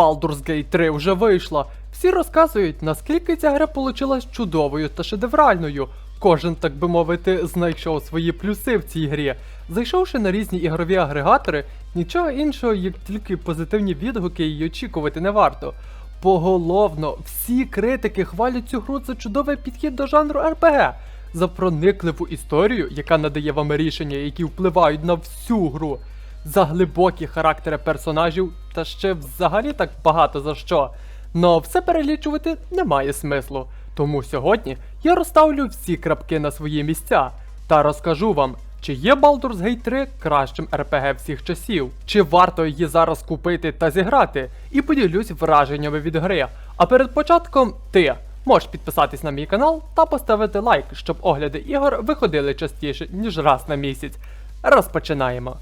Baldur's Gate 3 вже вийшла. Всі розказують, наскільки ця гра получилась чудовою та шедевральною. Кожен, так би мовити, знайшов свої плюси в цій грі. Зайшовши на різні ігрові агрегатори, нічого іншого, як тільки позитивні відгуки й очікувати не варто. Поголовно, всі критики хвалять цю гру за чудовий підхід до жанру РПГ, за проникливу історію, яка надає вам рішення, які впливають на всю гру, за глибокі характери персонажів та ще взагалі так багато за що. Но все перелічувати немає смислу. Тому сьогодні я розставлю всі крапки на свої місця та розкажу вам, чи є Baldur's Gate 3 кращим РПГ всіх часів, чи варто її зараз купити та зіграти, і поділюсь враженнями від гри. А перед початком ти можеш підписатись на мій канал та поставити лайк, щоб огляди ігор виходили частіше, ніж раз на місяць. Розпочинаємо.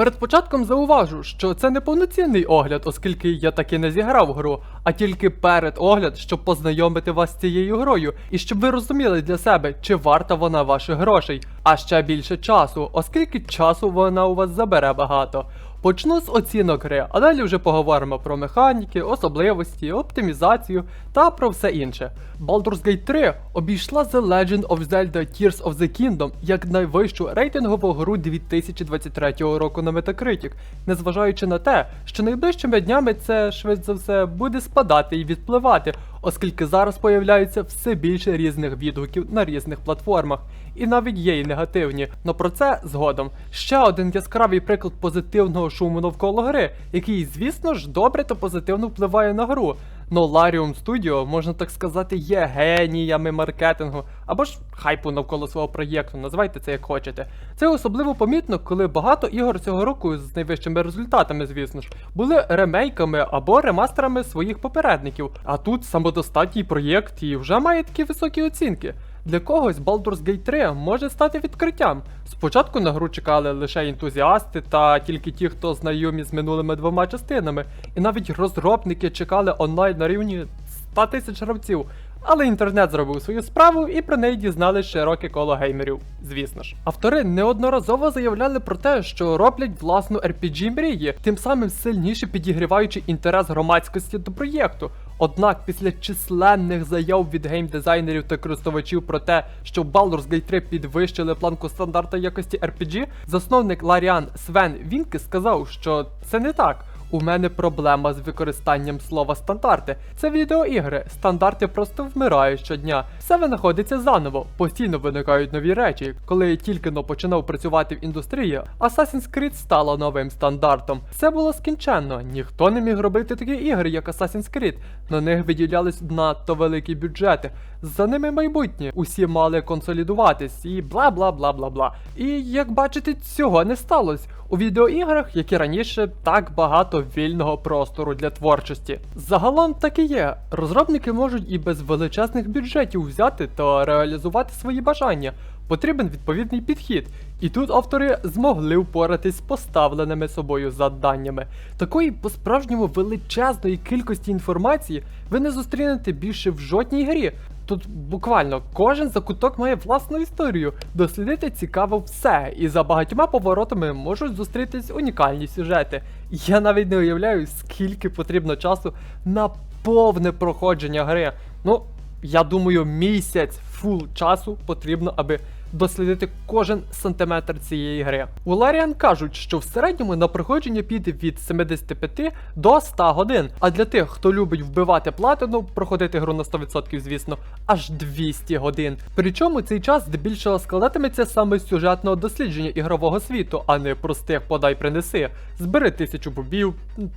Перед початком зауважу, що це не повноцінний огляд, оскільки я таки не зіграв гру, а тільки перед огляд, щоб познайомити вас з цією грою, і щоб ви розуміли для себе, чи варта вона ваших грошей, а ще більше часу, оскільки часу вона у вас забере багато. Почну з оцінок гри, а далі вже поговоримо про механіки, особливості, оптимізацію та про все інше. Baldur's Gate 3 обійшла The Legend of Zelda Tears of the Kingdom як найвищу рейтингову гру 2023 року на Metacritic, незважаючи на те, що найближчими днями це швидше за все буде спадати і відпливати, оскільки зараз появляється все більше різних відгуків на різних платформах, і навіть є й негативні. Но про це згодом. Ще один яскравий приклад позитивного шуму навколо гри, який, звісно ж, добре та позитивно впливає на гру. Но Larium Studio, можна так сказати, є геніями маркетингу або ж хайпу навколо свого проєкту, називайте це як хочете. Це особливо помітно, коли багато ігор цього року з найвищими результатами, звісно ж, були ремейками або ремастерами своїх попередників. А тут самодостатній проєкт і вже має такі високі оцінки. Для когось Baldur's Gate 3 може стати відкриттям. Спочатку на гру чекали лише ентузіасти та тільки ті, хто знайомі з минулими двома частинами, і навіть розробники чекали онлайн на рівні 100 тисяч гравців. Але інтернет зробив свою справу і про неї дізнались широке коло геймерів, звісно ж. Автори неодноразово заявляли про те, що роблять власну RPG мрії, тим самим сильніше підігріваючи інтерес громадськості до проєкту. Однак після численних заяв від геймдизайнерів та користувачів про те, що Baldur's Gate 3 підвищили планку стандарта якості RPG, засновник Ларіан Свен Вінки сказав, що це не так. У мене проблема з використанням слова стандарти. Це відеоігри. Стандарти просто вмирають щодня. Все винаходиться заново, постійно виникають нові речі. Коли я тільки но починав працювати в індустрії, Assassin's Creed стала новим стандартом. Все було скінченно. Ніхто не міг робити такі ігри, як Assassin's Creed. На них виділялись надто великі бюджети. За ними майбутнє. Усі мали консолідуватись і бла бла бла бла бла. І як бачите, цього не сталося. У відеоіграх, як і раніше, так багато вільного простору для творчості. Загалом так і є. Розробники можуть і без величезних бюджетів взяти та реалізувати свої бажання. Потрібен відповідний підхід. І тут автори змогли впоратись з поставленими собою завданнями. Такої по-справжньому величезної кількості інформації ви не зустрінете більше в жодній грі. Тут буквально кожен закуток має власну історію. Дослідити цікаво все, і за багатьма поворотами можуть зустрітись унікальні сюжети. Я навіть не уявляю, скільки потрібно часу на повне проходження гри. Ну, я думаю, місяць фул часу потрібно, аби дослідити кожен сантиметр цієї гри. У Larian кажуть, що в середньому на проходження піде від 75 до 100 годин. А для тих, хто любить вбивати платину, проходити гру на 100%, звісно, аж 200 годин. Причому цей час здебільшого складатиметься саме з сюжетного дослідження ігрового світу, а не простих подай принеси, збери тисячу бобів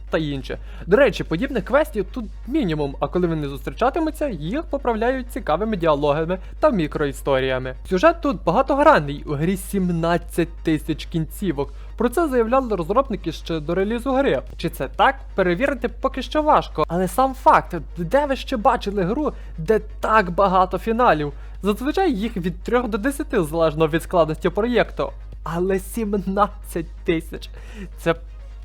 та інше. До речі, подібних квестів тут мінімум, а коли вони зустрічатимуться, їх поправляють цікавими діалогами та мікроісторіями. Сюжет тут багатогранний, у грі 17 тисяч кінцівок. Про це заявляли розробники ще до релізу гри. Чи це так? Перевірити поки що важко. Але сам факт, де ви ще бачили гру, де так багато фіналів? Зазвичай їх від 3 до 10 залежно від складності проєкту. Але 17 тисяч. Це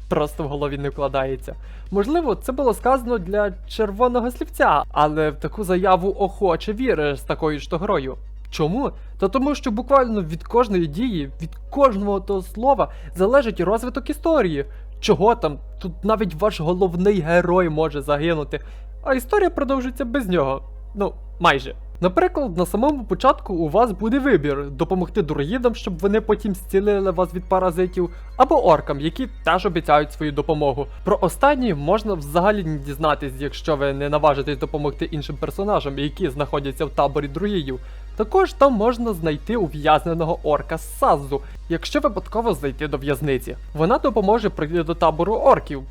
просто в голові не вкладається. Можливо, це було сказано для червоного слівця, але в таку заяву охоче віриш з такою ж то грою. Чому? Та тому, що буквально від кожної дії, від кожного того слова залежить розвиток історії. чого там, тут навіть ваш головний герой може загинути, а історія продовжується без нього. Ну, майже. Наприклад, на самому початку у вас буде вибір допомогти друїдам, щоб вони потім зцілили вас від паразитів, або оркам, які теж обіцяють свою допомогу. Про останні можна взагалі не дізнатись, якщо ви не наважитесь допомогти іншим персонажам, які знаходяться в таборі друїдів. Також там можна знайти ув'язненого орка Сазу, якщо випадково зайти до в'язниці. Вона допоможе прийти до табору орків.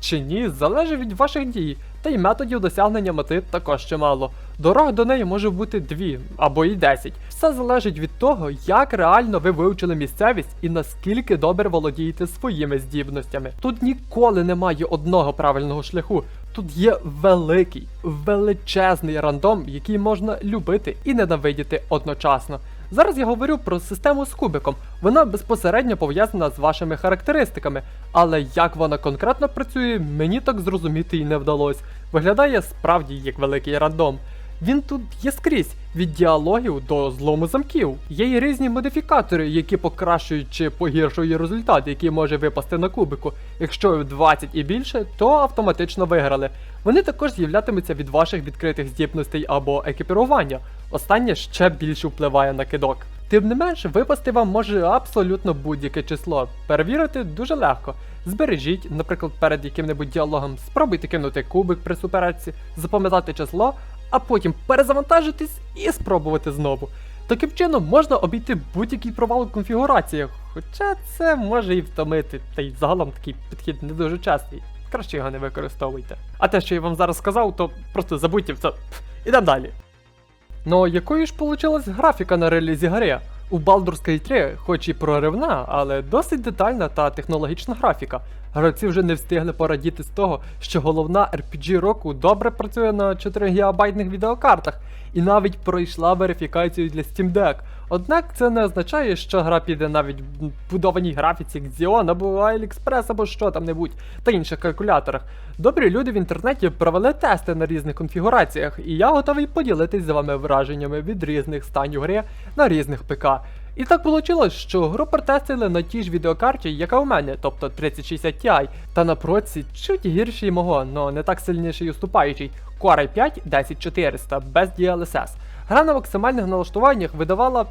Чи ні, залежить від ваших дій, та й методів досягнення мети також чимало. Дорог до неї може бути дві або й десять. Все залежить від того, як реально ви вивчили місцевість і наскільки добре володієте своїми здібностями. Тут ніколи немає одного правильного шляху. Тут є великий, величезний рандом, який можна любити і ненавидіти одночасно. Зараз я говорю про систему з кубиком. Вона безпосередньо пов'язана з вашими характеристиками, але як вона конкретно працює, мені так зрозуміти і не вдалося. Виглядає справді як великий рандом. Він тут є скрізь від діалогів до злому замків. Є й різні модифікатори, які покращують чи погіршують результат, який може випасти на кубику. Якщо 20 і більше, то автоматично виграли. Вони також з'являтимуться від ваших відкритих здібностей або екіпірування. Останнє ще більше впливає на кидок. Тим не менш, випасти вам може абсолютно будь-яке число. Перевірити дуже легко. Збережіть, наприклад, перед яким-небудь діалогом, спробуйте кинути кубик при суперечці, запам'ятати число, а потім перезавантажитись і спробувати знову. Таким чином можна обійти будь-який провал у конфігураціях, хоча це може і втомити, та й загалом такий підхід не дуже частий. Краще його не використовуйте. А те, що я вам зараз сказав, то просто забудьте все. Ідемо далі. Ну, якою ж получилась графіка на релізі гри? У Baldur's Gate 3, хоч і проривна, але досить детальна та технологічна графіка. Гравці вже не встигли порадіти з того, що головна RPG року добре працює на 4 гігабайтних відеокартах і навіть пройшла верифікацію для Steam Deck. Однак це не означає, що гра піде навіть в будованій графіці Xeon або AliExpress або що там небудь та інших калькуляторах. Добрі люди в інтернеті провели тести на різних конфігураціях, і я готовий поділитись з вами враженнями від різних станів гри на різних ПК. І так вийшло, що гру протестили на тій ж відеокарті, яка у мене, тобто 3060 Ti, та на проці чуть гірший мого, но не так сильніший уступаючий Core i5 10400 без DLSS. Гра на максимальних налаштуваннях видавала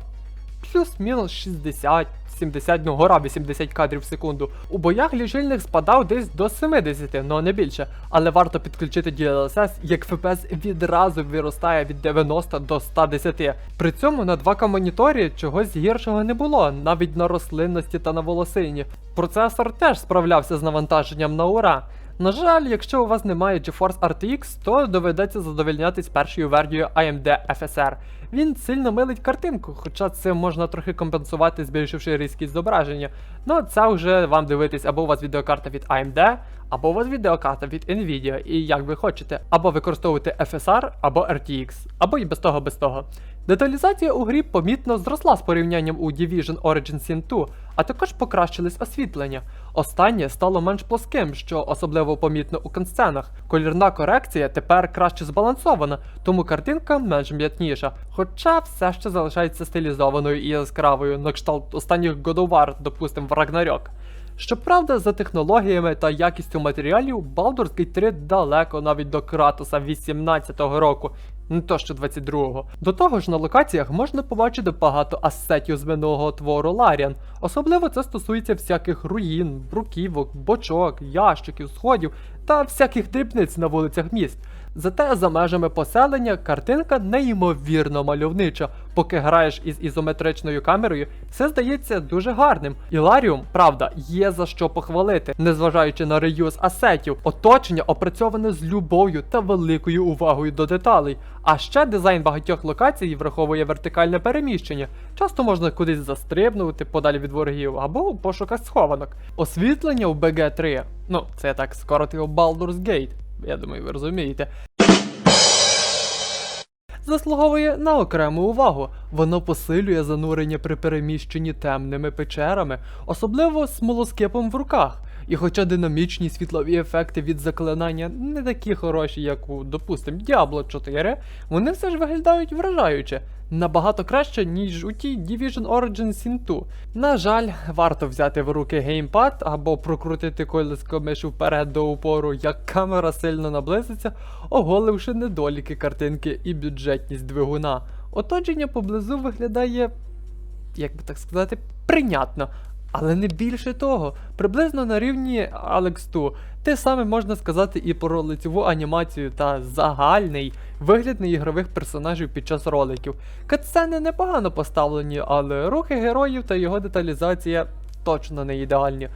плюс-мінус 60. 70, ну гора 80 кадрів в секунду. У боях лічильник спадав десь до 70, но не більше. Але варто підключити DLSS, як FPS відразу виростає від 90 до 110. При цьому на 2К моніторі чогось гіршого не було, навіть на рослинності та на волосині. Процесор теж справлявся з навантаженням на ура. На жаль, якщо у вас немає GeForce RTX, то доведеться задовольнятись першою версією AMD FSR. Він сильно милить картинку, хоча це можна трохи компенсувати, збільшивши різкість зображення. Ну це вже вам дивитись, або у вас відеокарта від AMD, або у вас відеокарта від Nvidia, і як ви хочете, або використовуйте FSR, або RTX, або і без того, без того. Деталізація у грі помітно зросла з порівнянням у Division Origin Sin 2, а також покращились освітлення. Останнє стало менш плоским, що особливо помітно у кансценах. Колірна корекція тепер краще збалансована, тому картинка менш м'ятніша, хоча все ще залишається стилізованою і яскравою, на кшталт останніх God of War, допустим, в Ragnarok. Щоправда, за технологіями та якістю матеріалів Baldur's Gate 3 далеко навіть до Кратоса 18-го року, не то що 22-го. До того ж, на локаціях можна побачити багато асетів з минулого твору Ларіан. Особливо це стосується всяких руїн, бруківок, бочок, ящиків, сходів та всяких дрібниць на вулицях міст. Зате за межами поселення картинка неймовірно мальовнича. Поки граєш із ізометричною камерою, все здається дуже гарним. Іларіум, правда, є за що похвалити, незважаючи на реюз асетів, оточення опрацьоване з любов'ю та великою увагою до деталей. А ще дизайн багатьох локацій враховує вертикальне переміщення. Часто можна кудись застрибнути подалі від ворогів або у пошуках схованок. Освітлення в BG3, ну це так скоротив Baldur's Gate. Я думаю, ви розумієте. Заслуговує на окрему увагу. Воно посилює занурення при переміщенні темними печерами, особливо смолоскипом в руках. І хоча динамічні світлові ефекти від заклинання не такі хороші, як у, допустим, Diablo 4, вони все ж виглядають вражаюче. Набагато краще, ніж у тій Division Origin Sin 2. На жаль, варто взяти в руки геймпад або прокрутити колеско мишу вперед до упору, як камера сильно наблизиться, оголивши недоліки картинки і бюджетність двигуна. Оточення поблизу виглядає, як би так сказати, прийнятно. Але не більше того, приблизно на рівні Alex 2. Те саме можна сказати і про лицеву анімацію та загальний вигляд неігрових персонажів під час роликів. Катсцени непогано поставлені, але рухи героїв та його деталізація точно не ідеальні.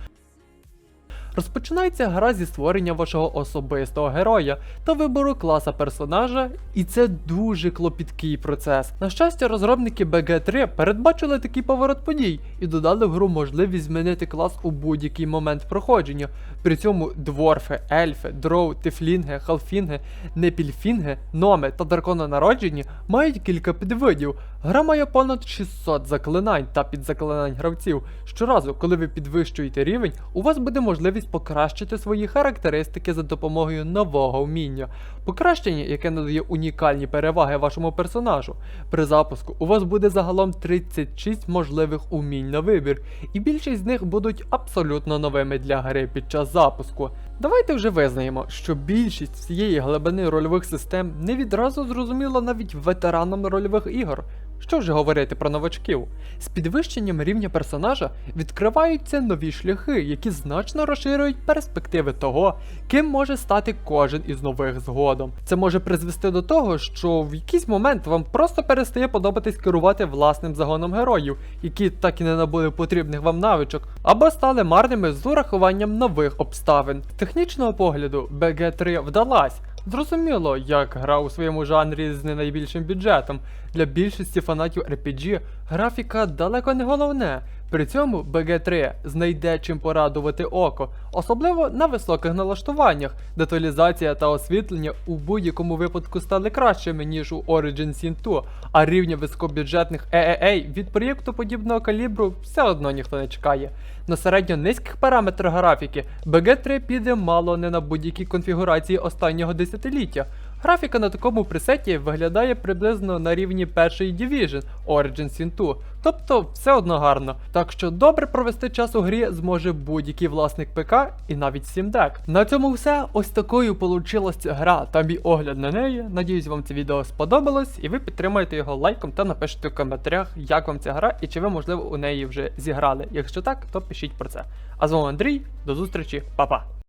Розпочинається гра зі створення вашого особистого героя та вибору класа персонажа, і це дуже клопіткий процес. На щастя, розробники BG3 передбачили такий поворот подій і додали в гру можливість змінити клас у будь-який момент проходження. При цьому дворфи, ельфи, дроу, тифлінги, халфінги, непільфінги, номи та дракононароджені мають кілька підвидів. Гра має понад 600 заклинань та підзаклинань гравців. Щоразу, коли ви підвищуєте рівень, у вас буде можливість покращити свої характеристики за допомогою нового вміння. Покращення, яке надає унікальні переваги вашому персонажу. При запуску у вас буде загалом 36 можливих умінь на вибір, і більшість з них будуть абсолютно новими для гри під час запуску. Давайте вже визнаємо, що більшість всієї глибини рольових систем не відразу зрозуміла навіть ветеранам рольових ігор. Що вже говорити про новачків? З підвищенням рівня персонажа відкриваються нові шляхи, які значно розширюють перспективи того, ким може стати кожен із нових згодом. Це може призвести до того, що в якийсь момент вам просто перестає подобатись керувати власним загоном героїв, які так і не набули потрібних вам навичок, або стали марними з урахуванням нових обставин. З технічного погляду BG3 вдалась. Зрозуміло, як гра у своєму жанрі з не найбільшим бюджетом. Для більшості фанатів RPG графіка далеко не головне. При цьому BG3 знайде чим порадувати око, особливо на високих налаштуваннях. Деталізація та освітлення у будь-якому випадку стали кращими, ніж у Origin Sin 2, а рівня високобюджетних EAA від проєкту подібного калібру все одно ніхто не чекає. На середньо низьких параметрах графіки BG3 піде мало не на будь-якій конфігурації останнього десятиліття. Графіка на такому пресеті виглядає приблизно на рівні першої Division Origin Sin 2, тобто все одно гарно. Так що добре провести час у грі зможе будь-який власник ПК і навіть Steam Deck. На цьому все. Ось такою получилась гра та мій огляд на неї. Надіюсь, вам це відео сподобалось, і ви підтримаєте його лайком та напишете в коментарях, як вам ця гра і чи ви, можливо, у неї вже зіграли. Якщо так, то пишіть про це. А з вами Андрій, до зустрічі, па-па!